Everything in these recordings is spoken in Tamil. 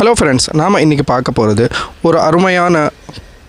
ஹலோ ஃப்ரெண்ட்ஸ் நாம் இன்றைக்கி பார்க்க போகிறது ஒரு அருமையான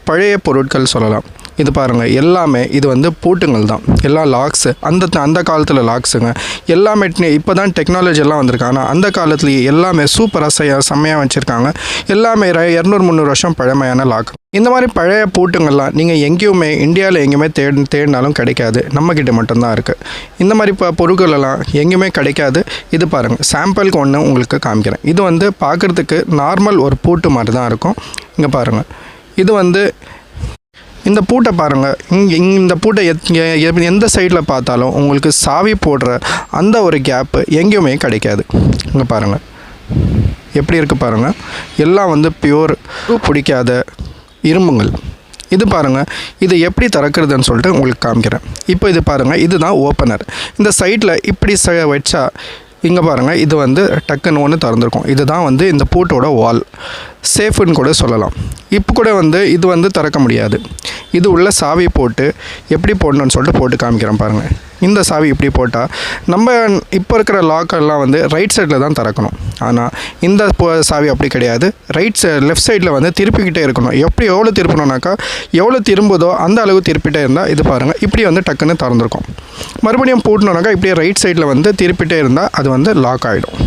பழைய பொருட்கள் சொல்லலாம். இது பாருங்கள் எல்லாமே இது வந்து பூட்டுங்கள் தான். எல்லா லாக்ஸு அந்த அந்த காலத்தில் லாக்ஸுங்க எல்லாமே இப்போ தான் டெக்னாலஜி எல்லாம் வந்திருக்கு. ஆனால் அந்த காலத்துலேயே எல்லாமே சூப்பராக செய்ய செம்மையாக வச்சுருக்காங்க. எல்லாமே ர- இரநூறு முந்நூறு வருஷம் பழமையான லாக் இந்த மாதிரி பழைய பூட்டுங்கள்லாம் நீங்கள் எங்கேயுமே இந்தியாவில் எங்கேயுமே தேடி தேடினாலும் கிடைக்காது. நம்மக்கிட்ட மட்டும்தான் இருக்குது இந்த மாதிரி இப்போ பொருட்களெல்லாம் எங்கேயுமே கிடைக்காது. இது பாருங்கள் சாம்பிளுக்கு ஒன்று உங்களுக்கு காமிக்கிறேன். இது வந்து பார்க்குறதுக்கு நார்மல் ஒரு பூட்டு மாதிரி தான் இருக்கும். இங்கே பாருங்கள் இது வந்து இந்த பூட்டை பாருங்கள் இங்கே இந்த பூட்டை எத்- எந்த சைடில் பார்த்தாலும் உங்களுக்கு சாவி போடுற அந்த ஒரு கேப்பு எங்கேயுமே கிடைக்காது. இங்கே பாருங்கள் எப்படி இருக்குது பாருங்கள் எல்லாம் வந்து பியூர் பிடிக்காத இரும்புங்கள். இது பாருங்கள் இது எப்படி திறக்கிறதுன்னு சொல்லிட்டு உங்களுக்கு காமிக்கிறேன். இப்போ இது பாருங்கள் இதுதான் ஓப்பனர் இந்த சைட்டில் இப்படி ச வச்சா இங்கே பாருங்கள் இது வந்து டக்குன்னு ஒன்று திறந்துருக்கும். இதுதான் வந்து இந்த பூட்டோட வால் சேஃப்னு கூட சொல்லலாம். இப்போ கூட வந்து இது வந்து திறக்க முடியாது. இது உள்ள சாவி போட்டு எப்படி போடணும்னு சொல்லிட்டு போட்டு காமிக்கிறேன் பாருங்கள் இந்த சாவி இப்படி போட்டால் நம்ம இப்போ இருக்கிற லாக்கெல்லாம் வந்து ரைட் சைடில் தான் திறக்கணும். ஆனால் இந்த சாவி அப்படி கிடையாது. ரைட் சைடு லெஃப்ட் சைடில் வந்து திருப்பிக்கிட்டே இருக்கணும். எப்படி எவ்வளோ திருப்பணும்னாக்கா எவ்வளோ திரும்புதோ அந்த அளவு திருப்பிட்டே இருந்தால் இது பாருங்கள் இப்படி வந்து டக்குன்னு திறந்துருக்கும். மறுபடியும் பூட்டணுனாக்கா இப்படியே ரைட் சைடில் வந்து திருப்பிட்டே இருந்தால் அது வந்து லாக் ஆகிடும்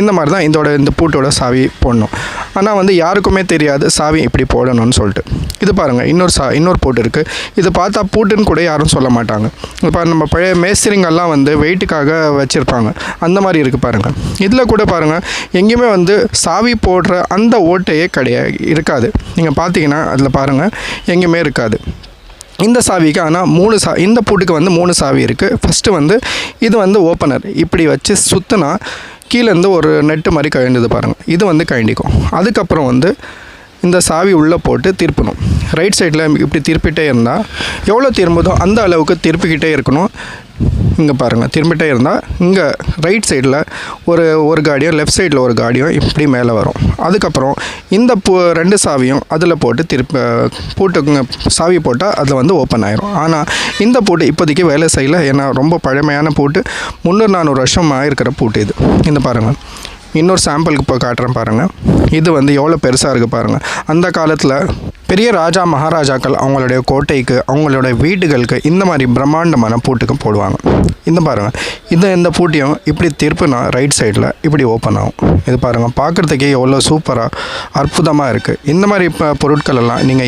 இந்த மாதிரி தான் இதோட இந்த பூட்டோட சாவி போடணும். ஆனால் வந்து யாருக்குமே தெரியாது சாவி இப்படி போடணும்னு சொல்லிட்டு. இது பாருங்கள் இன்னொரு சா இன்னொரு பூட்டு இருக்குது இது பார்த்தா பூட்டுன்னு கூட யாரும் சொல்ல மாட்டாங்க. இப்போ நம்ம பழைய மேஸ்திரிங்கெல்லாம் வந்து வெயிட்டுக்காக வச்சுருப்பாங்க. அந்த மாதிரி இருக்குது பாருங்கள் இதில் கூட பாருங்கள் எங்கேயுமே வந்து சாவி போடுற அந்த ஓட்டையே கிடையாது இருக்காது. நீங்கள் பார்த்தீங்கன்னா அதில் பாருங்கள் எங்கேயுமே இருக்காது. இந்த சாவிக்கு ஆனால் மூணு சா இந்த பூட்டுக்கு வந்து மூணு சாவி இருக்குது ஃபஸ்ட்டு வந்து இது வந்து ஓப்பனர். இப்படி வச்சு சுற்றினா கீழேருந்து ஒரு நெட்டு மாதிரி கழிந்தது பாருங்கள் இது வந்து கழண்டிக்கும். அதுக்கப்புறம் வந்து இந்த சாவி உள்ளே போட்டு திருப்பணும். ரைட் சைடில் இப்படி திருப்பிகிட்டே இருந்தால் எவ்வளோ திரும்புதோ அந்த அளவுக்கு திருப்பிக்கிட்டே இருக்கணும். இங்கே பாருங்கள் திரும்பிட்டே இருந்தால் இங்கே ரைட் சைடில் ஒரு ஒரு காடியும் லெஃப்ட் சைடில் ஒரு காடியும் இப்படி மேலே வரும். அதுக்கப்புறம் இந்த பூ ரெண்டு சாவியும் அதில் போட்டு திருப்ப பூட்டுக்குங்க சாவி போட்டால் அதில் வந்து ஓப்பன் ஆயிரும். ஆனால் இந்த பூட்டு இப்போதைக்கு வேலை செய்யல. ஏன்னா ரொம்ப பழமையான பூட்டு. முந்நூறு நானூறு வருஷம் இருக்கிற பூட்டு இது. இந்த பாருங்கள் இன்னொரு சாம்பிளுக்கு இப்போ காட்டுறேன் பாருங்கள் இது வந்து எவ்வளோ பெருசாக இருக்குது பாருங்கள் அந்த காலத்தில் பெரிய ராஜா மகாராஜாக்கள் அவங்களுடைய கோட்டைக்கு அவங்களுடைய வீடுகளுக்கு இந்த மாதிரி பிரம்மாண்டமான பூட்டுக்கு போடுவாங்க. இந்த பாருங்கள் இந்த இந்த பூட்டியும் இப்படி திருப்பினா ரைட் சைடில் இப்படி ஓப்பன் ஆகும். இது பாருங்கள் பார்க்குறதுக்கே எவ்வளோ சூப்பராக அற்புதமாக இருக்குது இந்த மாதிரி இப்போ பொருட்கள் எல்லாம் நீங்கள்